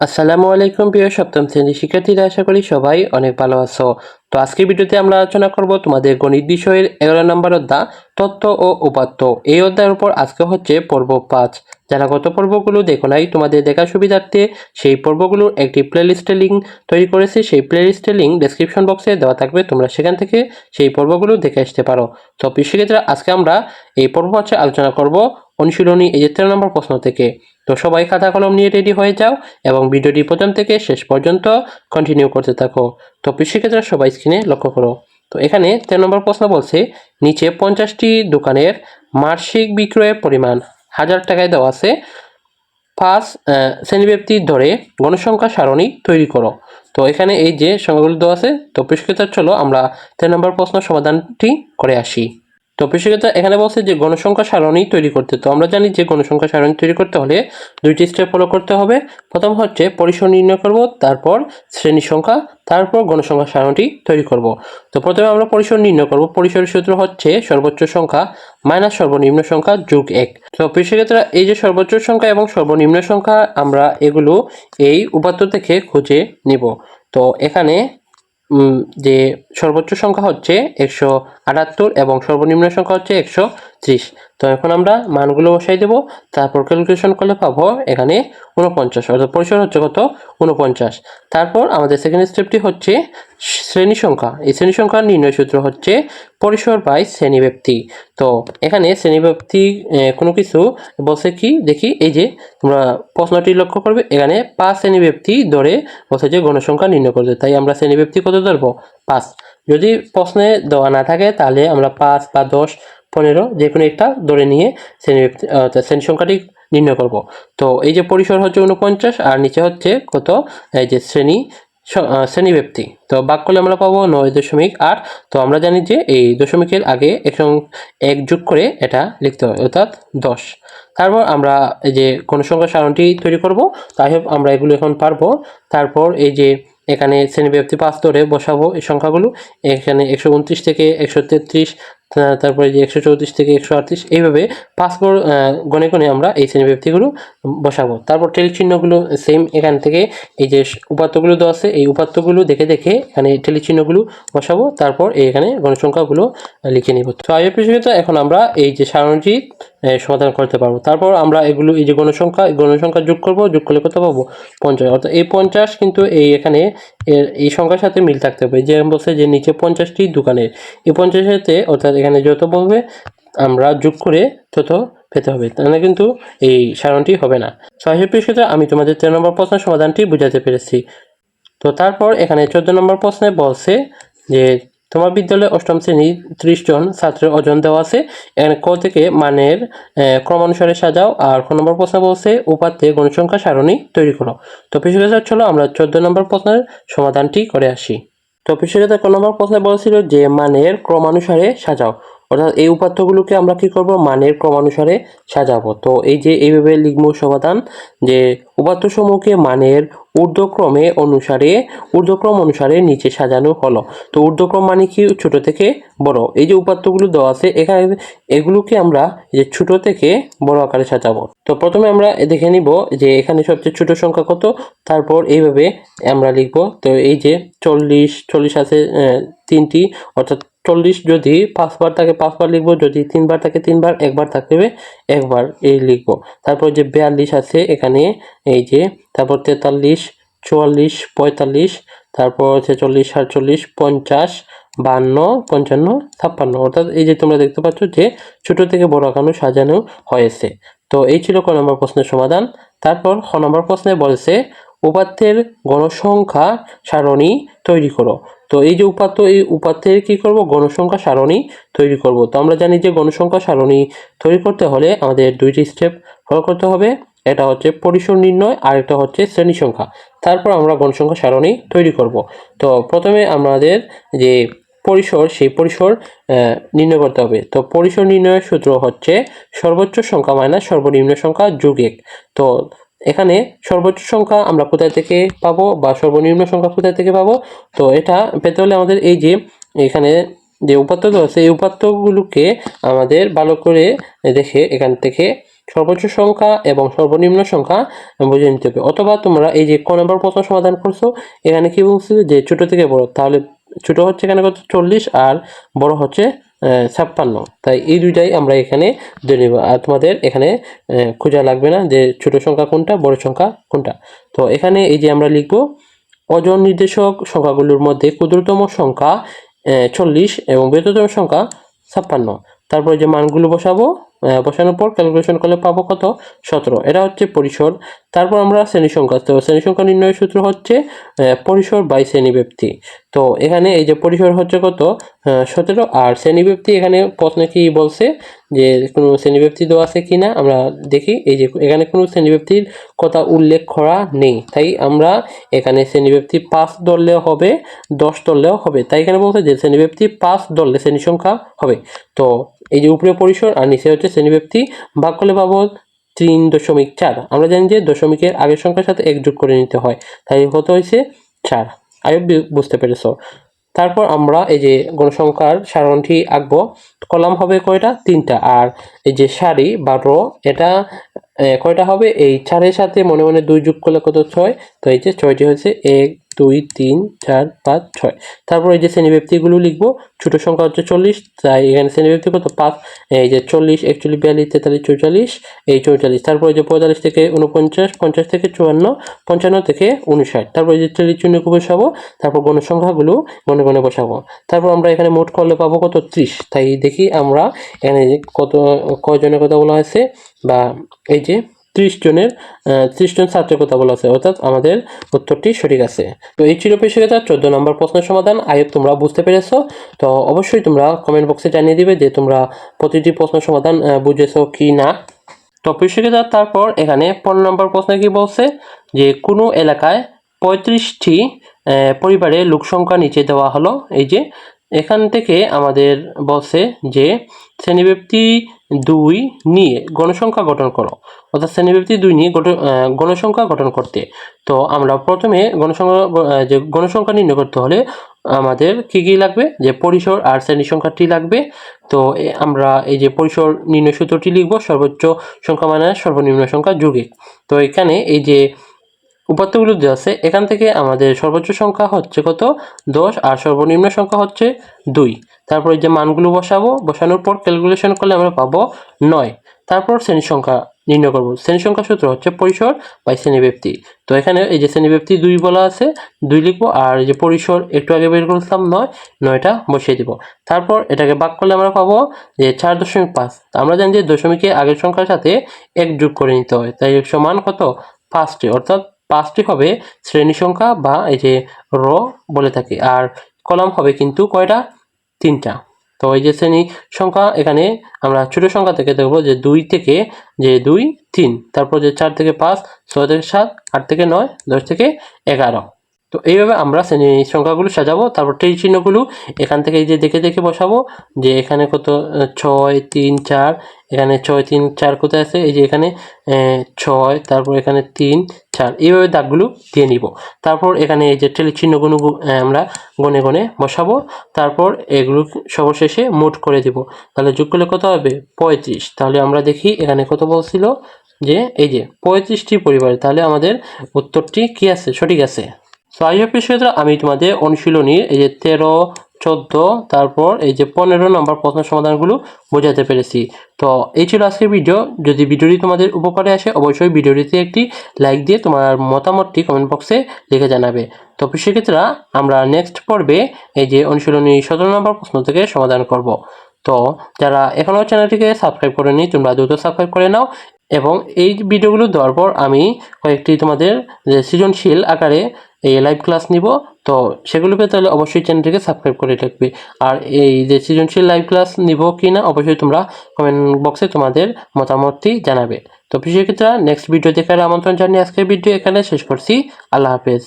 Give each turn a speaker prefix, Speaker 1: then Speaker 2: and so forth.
Speaker 1: আসসালামু আলাইকুম প্রিয় সপ্তম শ্রেণির শিক্ষার্থীরা, আশা করি সবাই অনেক ভালো আছো। তো আজকের ভিডিওতে আমরা আলোচনা করব তোমাদের গণিত বিষয়ের এগারো নম্বর অধ্যা তত্ত্ব ও উপাত্ত। এই অধ্যায়ের উপর আজকে হচ্ছে পর্ব পাঁচ। যারা গত পর্বগুলো দেখো নাই, তোমাদের দেখার সুবিধার্থে সেই পর্বগুলোর একটি প্লেলিস্টের লিঙ্ক তৈরি করেছি। সেই প্লেলিস্টের লিঙ্ক ডেসক্রিপশন বক্সে দেওয়া থাকবে, তোমরা সেখান থেকে সেই পর্বগুলো দেখে আসতে পারো। তো শিক্ষার্থীরা, আজকে আমরা এই পর্ব হচ্ছে আলোচনা করব অনুশীলনী এই যে তেরো নম্বর প্রশ্ন থেকে। তো সবাই খাতা কলম নিয়ে রেডি হয়ে যাও এবং ভিডিওটি প্রথম থেকে শেষ পর্যন্ত কন্টিনিউ করতে থাকো। তো কৃষিক্ষেত্রে সবাই স্ক্রিনে লক্ষ্য করো। তো এখানে তেরো নম্বর প্রশ্ন বলছে নিচে পঞ্চাশটি দোকানের মাসিক বিক্রয়ের পরিমাণ হাজার টাকায় দেওয়া আছে। পাঁচ আহ, শ্রেণীব্যাপ্তি ধরে গণসংখ্যা সারণী তৈরি করো। তো এখানে এই যে সংখ্যাগুলো দেওয়া আছে তো কৃষিক্ষেত্রে চলো আমরা তেরো নম্বর প্রশ্ন সমাধানটি করে আসি। তো কৃষিকতা এখানে বলছে যে গণসংখ্যা সারণী তৈরি করতে। তো আমরা জানি যে গণসংখ্যা সারণী তৈরি করতে হলে দুইটি স্টেপ ফলো করতে হবে। প্রথম হচ্ছে পরিসর নির্ণয় করব, তারপর শ্রেণি সংখ্যা, তারপর গণসংখ্যা সারণীটি তৈরি করব। তো প্রথমে আমরা পরিসর নির্ণয় করব। পরিসরের সূত্র হচ্ছে সর্বোচ্চ সংখ্যা মাইনাস সর্বনিম্ন সংখ্যা যোগ এক। তো কৃষিক্ষেত্রে এই যে সর্বোচ্চ সংখ্যা এবং সর্বনিম্ন সংখ্যা, আমরা এগুলো এই উপাত্ত থেকে খুঁজে নিব। তো এখানে যে সর্বোচ্চ সংখ্যা হচ্ছে একশো আটাত্তর এবং সর্বনিম্ন সংখ্যা হচ্ছে একশো ত্রিশ। তো এখন আমরা মানগুলো বসাই দেবো। তারপর ক্যালকুলেশন করলে পাবো এখানে উনপঞ্চাশ অর্থাৎ পরিসর হচ্ছে কত? উনপঞ্চাশ তারপর আমাদের সেকেন্ড স্টেপটি হচ্ছে শ্রেণি সংখ্যা। এই শ্রেণি সংখ্যার নির্ণয় সূত্র হচ্ছে পরিসর বাই শ্রেণীব্যাপ্তি তো এখানে শ্রেণীব্যাপ্তি কোনো কিছু বসে কি? দেখি, এই যে তোমরা প্রশ্নটি লক্ষ্য করবে। এখানে পাঁচ শ্রেণীব্যাপ্তি ধরে বসে যে গণসংখ্যা নির্ণয় করতে তাই আমরা শ্রেণীব্যাপ্তি কত ধরবো? পাঁচ। যদি প্রশ্নে দেওয়া না থাকে, তাহলে আমরা পাঁচ বা দশ, পনেরো যে কোনো একটা ধরে নিয়ে অর্থাৎ শ্রেণি সংখ্যাটি নির্ণয় করব। তো এই যে পরিসর হচ্ছে উনপঞ্চাশ আর নিচে হচ্ছে কত? এই যে শ্রেণি শ্রেণীব্যাপ্তি তো বাক করলে আমরা পাবো নয় দশমিক আট। তো আমরা জানি যে এই দশমিকের আগে এক এক যোগ করে এটা লিখতে হয়, অর্থাৎ দশ। তারপর আমরা এই যে গণসংখ্যা সারণটি তৈরি করব। তাই আমরা এগুলো এখন পারব। তারপর এই যে এখানে শ্রেণীব্যাপ্তি পাঁচ ধরে বসাবো এই সংখ্যাগুলো। এখানে একশো উনত্রিশ থেকে একশো তেত্রিশ তারপরে যে একশো চৌত্রিশ থেকে একশো আটত্রিশ, এইভাবে পাঁচ গণে গণে আমরা এই শ্রেণীব্যাপ্তিগুলো বসাবো। তারপর টেল চিহ্নগুলো সেম এখান থেকে এই যে উপাত্তগুলো দেওয়া আছে, এই উপাত্তগুলো দেখে দেখে এখানে টেলি চিহ্নগুলো বসাবো। তারপর এখানে গণসংখ্যাগুলো লিখে নিব। তো তো এখন আমরা এই যে সারণীটি সমাধান করতে পারব। তারপর আমরা এগুলো, এই যে গণসংখ্যা, এই গণসংখ্যা যোগ করব, যোগ করলে কত পাবো? পঞ্চাশ। অর্থাৎ এই পঞ্চাশ কিন্তু এই এখানে এর, এই সংখ্যার সাথে মিল থাকতে হবে। যে বলছে যে নিচে পঞ্চাশটি দোকানের। এই পঞ্চাশের অর্থাৎ এখানে যত বলবে, আমরা যোগ করে তত পেতে হবে। তাহলে কিন্তু এই সারণটি হবে না। সাহেব পেশিতে আমি তোমাদের তেরো নম্বর প্রশ্নের সমাধানটি বুঝাতে পেরেছি। তো তারপর এখানে চোদ্দ নম্বর প্রশ্নে বলছে যে তোমার বিদ্যালয়ে অষ্টম শ্রেণির ত্রিশ জন ছাত্রের ওজন দেওয়া আছে। ক থেকে মানের ক্রমানুসারে সাজাও আর ক নম্বর প্রশ্ন বলছে, উপাত্তে গণসংখ্যা সারণী তৈরি করো। তো পেশিগত চলো আমরা চোদ্দ নম্বর প্রশ্নের সমাধানটি করে আসি। তো পেশিগত ক নম্বর প্রশ্নে বলেছিল যে মানের ক্রমানুসারে সাজাও। অর্থাৎ এই উপাত্তগুলোকে আমরা কি করব? মানের ক্রমানুসারে সাজাবো। তো এই যে এইভাবে লিখব সমাধান, যে উপাত্তসমূহকে মানের ঊর্ধ্বক্রমে অনুসারে, ঊর্ধ্বক্রম অনুসারে নিচে সাজানো হলো। তো ঊর্ধ্বক্রম মানে কি? ছোট থেকে বড়। এই যে উপাত্তগুলো দেওয়া আছে, এখানে এগুলোকে আমরা যে ছোট থেকে বড় আকারে সাজাবো। তো প্রথমে আমরা দেখে নিব যে এখানে সবচেয়ে ছোট সংখ্যা কত। তারপর এইভাবে আমরা লিখব, তো এই যে চল্লিশ চল্লিশ আছে তিনটি, অর্থাৎ চল্লিশ যদি পাঁচবার থাকে পাঁচবার লিখব, যদি তিনবার থাকে তিনবার, একবার থাকবে একবার এই লিখব। তারপর যে বিয়াল্লিশ আছে এখানে, এই যে, তারপর তেতাল্লিশ, চুয়াল্লিশ, পঁয়তাল্লিশ, তারপর হচ্ছে চল্লিশ, সাতচল্লিশ, পঞ্চাশ বান্ন, পঞ্চান্ন, ছাপ্পান্ন। অর্থাৎ এই যে তোমরা দেখতে পাচ্ছ যে ছোট থেকে বড় আকানো সাজানো হয়েছে। তো এই ছিল ক নম্বর প্রশ্নের সমাধান। তারপর খ নম্বর প্রশ্নে বলছে, উপাত্তের গণসংখ্যা সারণী তৈরি করো। তো এই যে উপাত্ত, এই উপাত্তের কি করব? গণসংখ্যা সারণী তৈরি করব। তো আমরা জানি যে গণসংখ্যা সারণী তৈরি করতে হলে আমাদের দুইটি স্টেপ ফলো করতে হবে। এটা হচ্ছে পরিসর নির্ণয়, আর একটা হচ্ছে শ্রেণি সংখ্যা। তারপর আমরা গণসংখ্যা সারণী তৈরি করব। তো প্রথমে আমাদের যে পরিসর, সেই পরিসর নির্ণয় করতে হবে। তো পরিসর নির্ণয়ের সূত্র হচ্ছে সর্বোচ্চ সংখ্যা মাইনাস সর্বনিম্ন সংখ্যা যোগ এক। তো এখানে সর্বোচ্চ সংখ্যা আমরা কোথায় থেকে পাবো বা সর্বনিম্ন সংখ্যা কোথায় থেকে পাবো? তো এটা পেতে হলে আমাদের এই যে এখানে যে উপাত্ত আছে, এই উপাত্তগুলোকে আমাদের ভালো করে দেখে এখান থেকে সর্বোচ্চ সংখ্যা এবং সর্বনিম্ন সংখ্যা বুঝে নিতে হবে। অথবা তোমরা এই যে ক নম্বর প্রশ্ন সমাধান করছ, এখানে কি বলছে? যে ছোট থেকে বড়, তাহলে ছোট হচ্ছে এখানে কত? চল্লিশ আর বড় হচ্ছে ছাপ্পান্ন। তাই এই দুইটাই আমরা এখানে ধরে নেব। আর তোমাদের এখানে খোঁজা লাগবে না যে ছোট সংখ্যা কোনটা, বড় সংখ্যা কোনটা। তো এখানে এই যে আমরা লিখব ওজন নির্দেশক সংখ্যাগুলোর মধ্যে ক্ষুদ্রতম সংখ্যা চল্লিশ এবং বৃহত্তম সংখ্যা ছাপ্পান্ন। তারপরে যে মানগুলো বসাবো বসানোর পর ক্যালকুলেশন করলে পাবো কত? সতেরো। এটা হচ্ছে পরিসর। তারপর আমরা শ্রেণি সংখ্যা। তো শ্রেণি সংখ্যা নির্ণয়ের সূত্র হচ্ছে পরিসর বাই শ্রেণি ব্যক্তি তো এখানে এই যে পরিসর হচ্ছে কত? সতেরো। আর শ্রেণি ব্যক্তি এখানে প্রশ্নে কি বলছে? যে কোনো শ্রেণি ব্যক্তি দেওয়া আছে কি না আমরা দেখি। এই যে এখানে কোনো শ্রেণি ব্যক্তির কথা উল্লেখ করা নেই। তাই আমরা এখানে শ্রেণি ব্যক্তি পাঁচ ধরলেও হবে, দশ ধরলেও হবে। তাই এখানে বলছে যে শ্রেণি ব্যক্তি পাঁচ ধরলে শ্রেণি সংখ্যা হবে। তো এই যে উপরে পরিসর আর নিচে হচ্ছে শ্রেণি ব্যক্তি ভাগ করলে পাবো তিন দশমিক চার। আমরা জানি যে দশমিকের আগের সংখ্যার সাথে এক যোগ করে নিতে হয়, তাই কত হয়েছে? চার। আয়ু বুঝতে পেরেছ। তারপর আমরা এই যে গণসংখ্যার সারণটি আঁকবো। কলাম হবে কয়টা? তিনটা। আর এই যে সারি বা র, এটা কয়টা হবে? এই চারের সাথে মনে মনে দুই যোগ করলে কত ছয়? তো এই যে ছয়টি হয়েছে, এক দুই, তিন, চার, পাঁচ, ছয়। তারপর এই যে শ্রেণীব্যক্তিগুলো লিখব, ছোট সংখ্যা হচ্ছে চল্লিশ, তাই এখানে শ্রেণীব্যক্তি কত? পাঁচ। এই যে চল্লিশ, একচল্লিশ, বিয়াল্লিশ, তেতাল্লিশ, চৌচল্লিশ, এই চৌচল্লিশ। তারপর এই যে পঁয়তাল্লিশ থেকে উনপঞ্চাশ পঞ্চাশ থেকে চুয়ান্ন, পঞ্চান্ন থেকে উনষাট তারপর এই যে চল্লিশ চূন্য বসাবো, তারপর গণসংখ্যাগুলো মনে মনে বসাবো। তারপর আমরা এখানে মোট করলে পাবো কত? ত্রিশ। তাই দেখি আমরা এখানে কত, কয়জনের কথা বলা হয়েছে, বা এই যে ত্রিশ জনের ত্রিশ জন ছাত্রের কথা বলা আছে, অর্থাৎ আমাদের উত্তরটি সঠিক আছে। তো এই ছিল পেশিকতা চোদ্দ নম্বর প্রশ্নের সমাধান। আয়ব তোমরা বুঝতে পেরেছ? তো অবশ্যই তোমরা কমেন্ট বক্সে জানিয়ে দিবে যে তোমরা প্রতিটি প্রশ্নের সমাধান বুঝেছ কি না। তো পেশিকতা তারপর এখানে পনেরো নম্বর প্রশ্নে কি বলছে? যে কোনো এলাকায় পঁয়ত্রিশটি পরিবারে লোকসংখ্যা নিচে দেওয়া হলো। এই যে এখান থেকে আমাদের বলছে যে শ্রেণীব্যক্তি দুই নিয়ে গণসংখ্যা গঠন করো। অর্থাৎ শ্রেণীব্যক্তি দুই নিয়ে গণসংখ্যা গঠন করতে। তো আমরা প্রথমে গণসংখ্যা, যে গণসংখ্যা নির্ণয় করতে হলে আমাদের কি কি লাগবে? যে পরিসর আর শ্রেণি সংখ্যাটি লাগবে। তো আমরা এই যে পরিসর নির্ণয় সূত্রটি লিখব, সর্বোচ্চ সংখ্যা মানে সর্বনিম্ন সংখ্যা যুগে। তো এখানে এই যে উপাত্তগুলো দেওয়া আছে, এখান থেকে আমাদের সর্বোচ্চ সংখ্যা হচ্ছে কত? দশ আর সর্বনিম্ন সংখ্যা হচ্ছে দুই। তারপর যে মানগুলো বসাবো, বসানোর পর ক্যালকুলেশন করলে আমরা পাবো নয়। তারপর শ্রেণি সংখ্যা নির্ণয় করব। শ্রেণি সংখ্যা সূত্র হচ্ছে পরিসর বাই শ্রেণীব্যক্তি। তো এখানে এই যে শ্রেণীব্যক্তি দুই বলা আছে, দুই লিখব, আর যে পরিসর একটু আগে বের করলাম নয়, নয়টা বসিয়ে দিব। তারপর এটাকে ভাগ করলে আমরা পাবো যে চার দশমিক পাঁচ। আমরা জানি যে দশমিকে আগের সংখ্যার সাথে এক যোগ করে নিতে হয়। তাই সমান কত? পাঁচটি। অর্থাৎ পাঁচটি হবে শ্রেণি সংখ্যা বা এই যে র বলে থাকে। আর কলাম হবে কিন্তু কয়টা? তিনটা। তো এই যে শ্রেণি সংখ্যা, এখানে আমরা ছোট সংখ্যা থেকে দেখব যে দুই থেকে যে দুই, তিন, তারপর যে চার থেকে পাঁচ, ছয় থেকে সাত, আট থেকে নয়, দশ থেকে এগারো। তো এইভাবে আমরা সংখ্যাগুলো সাজাবো, তারপর টেই চিহ্নগুলো এখান থেকে এই যে দেখে দেখে বসাবো, যে এখানে কত ছয়, তিন, চার, এখানে ছয়, তিন, চার কোথায় আছে? এই যে এখানে ছয়, তারপর এখানে তিন, চার, এইভাবে দাগগুলো দিয়ে নিব। তারপর এখানে এই যে টেলি চিহ্নগুলো আমরা গনে গনে বসাবো, তারপর এগুলো সর্বশেষে মোট করে দিব। তাহলে যোগ করলে কত হবে? পঁয়ত্রিশ। তাহলে আমরা দেখি এখানে কত বলছিল, যে এই যে পঁয়ত্রিশটি পরিবার, তাহলে আমাদের উত্তরটি কি আছে? সঠিক আছে? সো আই হোপ আমি তোমাদের অনুশীলনীর এই যে তেরো, চোদ্দ, তারপর এই যে পনেরো নম্বর প্রশ্ন সমাধানগুলো বোঝাতে পেরেছি। তো এই ছিল আজকের ভিডিও। যদি ভিডিওটি তোমাদের উপকারে আসে, অবশ্যই ভিডিওটিতে একটি লাইক দিয়ে তোমার মতামতটি কমেন্ট বক্সে লিখে জানাবে। তো সেক্ষেত্রে আমরা নেক্সট পর্বে এই যে অনুশীলনী সতেরো নম্বর প্রশ্ন থেকে সমাধান করব। তো যারা এখনও চ্যানেলটিকে সাবস্ক্রাইব করেনি, তোমরা দ্রুত সাবস্ক্রাইব করে নাও এবং এই ভিডিওগুলো দেওয়ার পর আমি কয়েকটি তোমাদের সৃজনশীল আকারে এই লাইভ ক্লাস নিব। তো সেগুলো পেতে হলে অবশ্যই চ্যানেলটিকে সাবস্ক্রাইব করে রাখবে। আর এই যে সৃজনশীল লাইভ ক্লাস নিব কি না অবশ্যই তোমরা কমেন্ট বক্সে তোমাদের মতামতটি জানাবে। তো সেক্ষেত্রে নেক্সট ভিডিও দেখার আমন্ত্রণ জানিয়ে আজকের ভিডিও এখানে শেষ করছি। আল্লাহ হাফেজ।